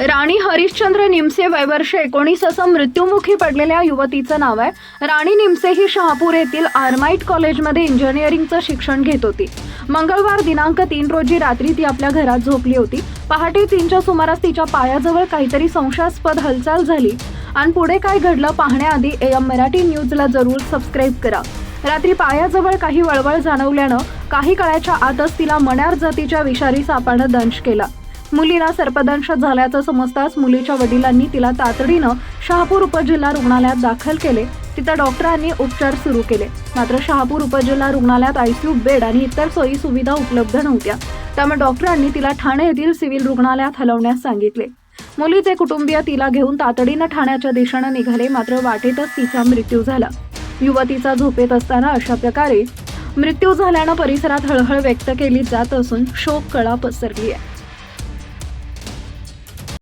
राणी हरिश्चंद्र निमसे वयवर्ष एकोणीस असं मृत्युमुखी पडलेल्या युवतीचं नाव आहे. राणी निमसे ही शहापूर येथील आर्माइट कॉलेजमध्ये इंजिनिअरिंगचं शिक्षण घेत होती. मंगळवार दिनांक तीन रोजी रात्री ती आपल्या घरात झोपली होती. पहाटे तीनच्या सुमारास तिच्या पायाजवळ काहीतरी संशयास्पद हालचाल झाली. आणि पुढे काय घडलं पाहण्याआधी एम मराठी न्यूजला जरूर सबस्क्राईब करा. रात्री पायाजवळ काही वळवळ जाणवल्यानं काही काळाच्या आतच तिला मण्यार जातीच्या विषारी सापानं दंश केला. मुलीला सर्पदंश झाल्याचं समजताच मुलीच्या वडिलांनी तिला तातडीनं शहापूर उपजिल्हा रुग्णालयात दाखल केले. तिथं डॉक्टरांनी उपचार सुरू केले. मात्र शहापूर उपजिल्हा रुग्णालयात आयसीयू बेड आणि इतर सोयी सुविधा उपलब्ध नव्हत्या. त्यामुळे डॉक्टरांनी तिला ठाणे येथील सिव्हिल रुग्णालयात हलवण्यास सांगितले. मुलीचे कुटुंबीय तिला घेऊन तातडीनं ठाण्याच्या दिशेनं निघाले मात्र वाटेतच तिचा मृत्यू झाला. युवतीचा झोपेत असताना अशा प्रकारे मृत्यू झाल्यानं परिसरात हळहळ व्यक्त केली जात असून शोक कळा पसरली आहे.